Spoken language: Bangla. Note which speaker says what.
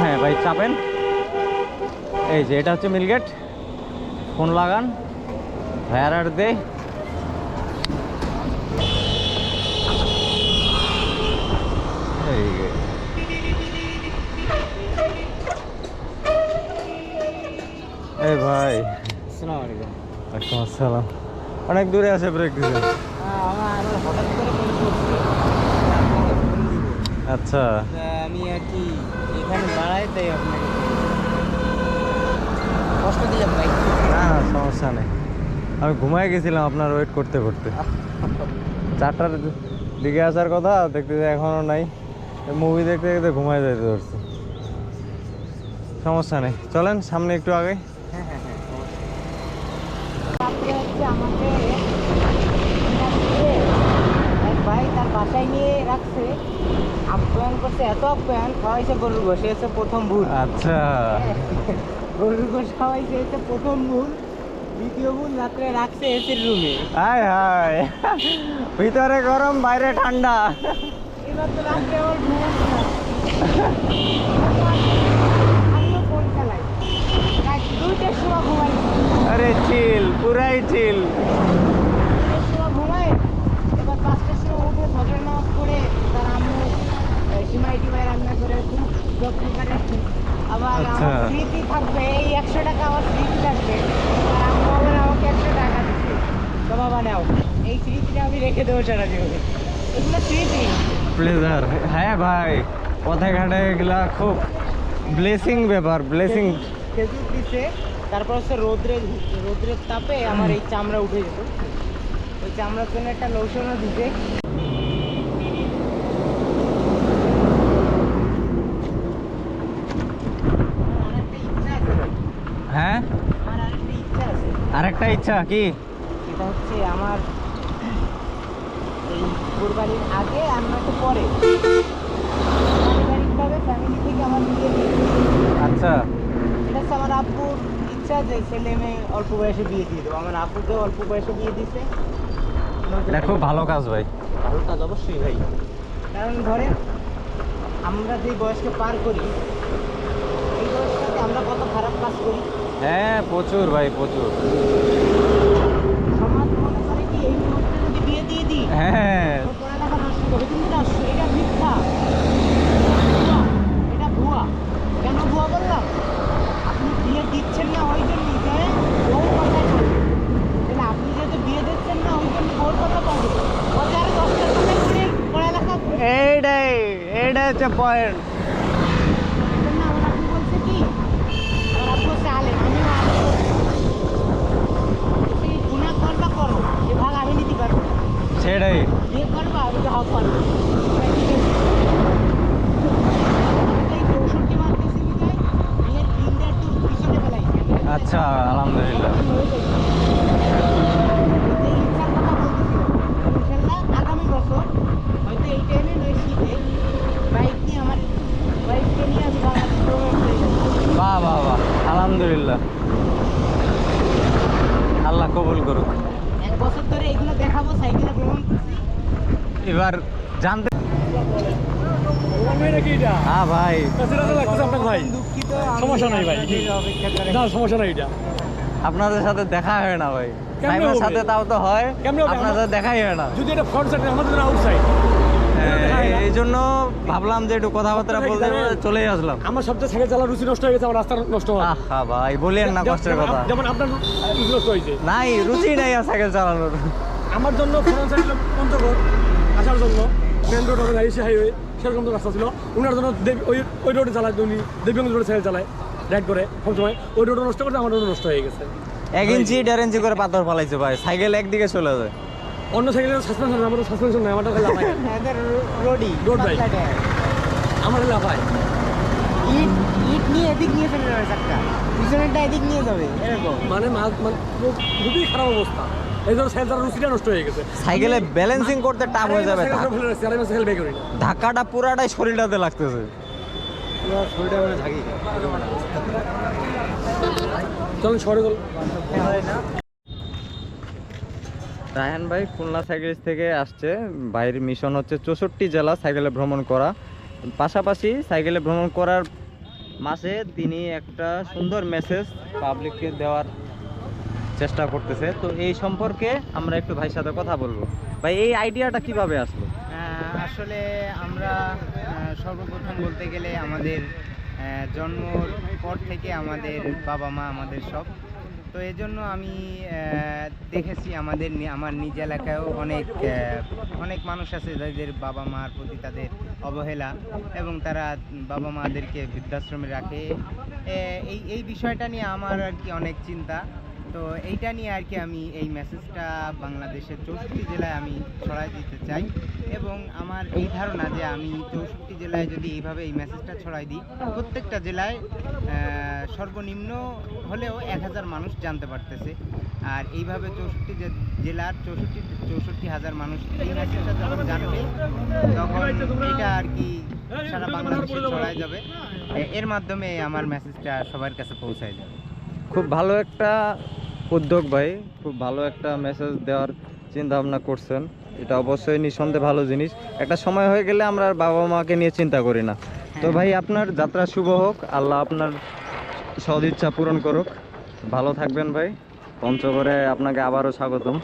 Speaker 1: হ্যাঁ ভাই চাপেন। এই যে এটা হচ্ছে মিলগেট। ফোন লাগান। ভায়ার দে। এই ভাই।
Speaker 2: আসসালামু
Speaker 1: আসসালাম। অনেক দূরে আছে ব্রেক দিতে।
Speaker 2: আমার হঠাৎ করে পড়ছে
Speaker 1: আচ্ছা।
Speaker 2: আমি আর কি এখানে দাঁড়াই তাই আপনাকে কষ্ট দিলাম ভাই।
Speaker 1: না না সমস্যা নেই। আমি ঘুমায় গেছিলাম আপনার ওয়েট করতে করতে। চারটার দিকে আসার কথা দেখতে দেখতে এখনও নাই। মুভি দেখতে দেখতে ঘুমায় যেতে ধরছে। সমস্যা নেই। চলেন সামনে একটু আগে।
Speaker 2: হ্যাঁ হ্যাঁ হ্যাঁ
Speaker 3: আমাকে এক ভাই তার বাসায় নিয়ে রাখছে। আপ্যায়ন করছে এত আপ্যায়ন খাওয়াইছে গরুর গোশ হচ্ছে প্রথম ভুল।
Speaker 1: আচ্ছা।
Speaker 3: গরুর গোশ খাওয়াইছে হচ্ছে প্রথম ভুল। দ্বিতীয় ভুল রাত্রে রাখছে এসির রুমে।
Speaker 1: হায় হায়। ভিতরে গরম বাইরে ঠান্ডা।
Speaker 3: এবার তো রাত্রে আমার ঘুমাই।
Speaker 1: আরে চিল পুরাই চিল
Speaker 3: দুইটার সময় ঘুমাই এবার পাঁচটার সময় উঠে ফজর নামাজ পড়ে তার আম্মু আহ, সিমাই টিমাই রান্না করে খুব যত্ন করে আবার
Speaker 1: আচ্ছা।
Speaker 3: আমার স্মৃতি থাকবে এই একশো টাকা আমার স্মৃতি থাকবে আর আম্মু আবার আমাকে একশো টাকা দিচ্ছে তো বাবা নাও। এই স্মৃতিটা আমি রেখে দেবো সারা জীবনে এগুলো স্মৃতি
Speaker 1: প্লেজার হ্যাঁ ভাই পথে ঘাটে এগুলা খুব ব্লেসিং ব্যাপার ব্লেসিং
Speaker 3: খেজুর দিছে তারপর হচ্ছে রোদ্রে রোদ্রের তাপে আমার এই চামড়া উঠে যেত ওই চামড়ার জন্য একটা লোশনও দিছে আমার আরেকটা ইচ্ছা আছে ভাই।
Speaker 1: হ্যাঁ
Speaker 3: আমার আরেকটা ইচ্ছা আছে
Speaker 1: আরেকটা ইচ্ছা কি?
Speaker 3: সেটা হচ্ছে আমার এই কোরবানির আগে আর নয়তো পরে। পারিবারিকভাবে ফ্যামিলি থেকে আমার বিয়ে
Speaker 1: আচ্ছা।
Speaker 3: এটা হচ্ছে আমার আব্বুর ইচ্ছা যে ছেলে মেয়ে অল্প বয়সে বিয়ে দিয়ে দেবো। আমার আব্বুকেও অল্প বয়সে বিয়ে দিছে।
Speaker 1: এটা খুব ভালো কাজ ভাই।
Speaker 3: ভালো কাজ অবশ্যই ভাই। কারণ ধরেন আমরা যে বয়সকে পার করি এই বয়সটাতে আমরা কত খারাপ কাজ করি।
Speaker 1: হ্যাঁ প্রচুর ভাই প্রচুর।
Speaker 3: মনে
Speaker 1: হ্যাঁ।
Speaker 3: ওর পড়ালেখা নষ্ট করবে কিন্তু না এটা মিথ্যা ভুয়া। এটা ভুয়া কেন ভুয়া বললাম আপনি বিয়ে দিচ্ছেন না ওই জন্যই যে ওর কথাই বলবে তাহলে আপনি যেহেতু বিয়ে দিচ্ছেন না ওই জন্য ওর কথা বলবে বাজারে দশটা টাকা করে পড়ালেখা করে
Speaker 1: এইটাই এইটাই হচ্ছে পয়েন্ট
Speaker 3: এই জন্য আমার আব্বু বলছে কি আমার আব্বু হচ্ছে আলেম আমিও আলেম তুমি গুণা করবা করো এ আমি নিতে পারব
Speaker 1: সেটাই।
Speaker 3: আমি
Speaker 1: আচ্ছা আলহামদুলিল্লাহ। বাহ বাহ বাহ আলহামদুলিল্লাহ। আল্লাহ কবুল করুক।
Speaker 3: বছর ধরে এগুলো দেখাবো সাইকেলে ভ্রমণ
Speaker 1: এবার জানতে হ্যাঁ ভাই।
Speaker 3: দুঃখিত
Speaker 4: সমস্যা নাই ভাই। না সমস্যা নাই এটা।
Speaker 1: আপনাদের সাথে দেখা হয় না ভাই। সাইমের সাথে তাও তো হয়।
Speaker 4: আপনার
Speaker 1: সাথে দেখাই হয় না।
Speaker 4: যদি এটা ফ্রন্ট সাইড আমাদের আউট সাইড
Speaker 1: হ্যাঁ, এই- জন্য ভাবলাম যে একটু কথাবার্তা বলতে? চলেই আসলাম।
Speaker 4: আমার সবচেয়ে সাইকেল চালার রুচি নষ্ট হয়ে গেছে আমার রাস্তা নষ্ট
Speaker 1: আহা ভাই বলেন না কষ্টের কথা।
Speaker 4: যেমন আপনার রুচি নষ্ট হয়েছে।
Speaker 1: নাই রুচি নাই আর সাইকেল চালানোর।
Speaker 4: আমার জন্য পঞ্চগড় আসার জন্য মেন রোড হবে গাড়ি হাইওয়ে সেরকম তো রাস্তা ছিল। ওনার জন্য ওই ওই রোডে চালায় উনি দেবগঞ্জ রোডে সাইকেল চালায় রাইড করে সবসময় ওই রোডে নষ্ট করতে আমার রোড নষ্ট হয়ে গেছে।
Speaker 1: এক ইঞ্চি দেড় ইঞ্চি করে পাথর ফালাইছে ভাই সাইকেল একদিকে চলে যায়।
Speaker 4: অন্য সাইকেলের সাসপেনশন আমার সাসপেনশন নাই খালি লাফায়।
Speaker 3: এদের রোডি
Speaker 4: রোড বাইক। আমার লাফায়।
Speaker 3: ইট ইট নিয়ে এদিক নিয়ে চলে যাবে চারটা। পিছনেরটা এদিক নিয়ে যাবে। এরকম।
Speaker 4: মানে মাছ মানে খুবই খারাপ অবস্থা। এই সাইকেল রুচিটা নষ্ট হয়ে গেছে।
Speaker 1: সাইকেলে ব্যালেন্সিং করতে টাফ হয়ে যাবে ধাক্কাটা পুরাটাই শরীরটাতে লাগতেছে।
Speaker 4: চল।
Speaker 1: রায়হান ভাই খুলনা সাইকেল থেকে আসছে। ভাইয়ের মিশন হচ্ছে চৌষট্টি জেলা সাইকেলে ভ্রমণ করা। পাশাপাশি সাইকেলে ভ্রমণ করার মাসে তিনি একটা সুন্দর মেসেজ পাবলিককে দেওয়ার চেষ্টা করতেছে। তো এই সম্পর্কে আমরা একটু ভাইয়ের সাথে কথা বলব। ভাই, এই আইডিয়াটা কীভাবে আসলো?
Speaker 3: আসলে আমরা সর্বপ্রথম বলতে গেলে আমাদের জন্মর পর থেকে আমাদের বাবা মা আমাদের সব তো এই জন্য আমি দেখেছি আমাদের আমার নিজ এলাকায়ও অনেক অনেক মানুষ আছে যাদের বাবা মার প্রতি তাদের অবহেলা এবং তারা বাবা মাদেরকে বৃদ্ধাশ্রমে রাখে। এই এই বিষয়টা নিয়ে আমার আর কি অনেক চিন্তা। তো এইটা নিয়ে আর কি আমি এই মেসেজটা বাংলাদেশের চৌষট্টি জেলায় আমি ছড়াই দিতে চাই এবং আমার এই ধারণা যে আমি চৌষট্টি জেলায় যদি এইভাবে এই মেসেজটা ছড়াই দিই, প্রত্যেকটা জেলায় সর্বনিম্ন হলেও এক হাজার মানুষ জানতে পারতেছে। আর এইভাবে চৌষট্টি জেলার চৌষট্টি চৌষট্টি হাজার মানুষ এই মেসেজটা যখন জানবে তখন এটা আর কি সারা বাংলাদেশে ছড়াই যাবে। এর মাধ্যমে আমার মেসেজটা সবার কাছে পৌঁছায় যাবে।
Speaker 1: খুব ভালো একটা উদ্যোগ ভাই খুব ভালো একটা মেসেজ দেওয়ার চিন্তা ভাবনা করছেন। এটা অবশ্যই নিঃসন্দেহে ভালো জিনিস। একটা সময় হয়ে গেলে আমরা বাবা মাকে নিয়ে চিন্তা করি না। তো ভাই আপনার যাত্রা শুভ হোক। আল্লাহ আপনার সদিচ্ছা পূরণ করুক। ভালো থাকবেন ভাই। পঞ্চগড়ে আপনাকে আবারও স্বাগতম।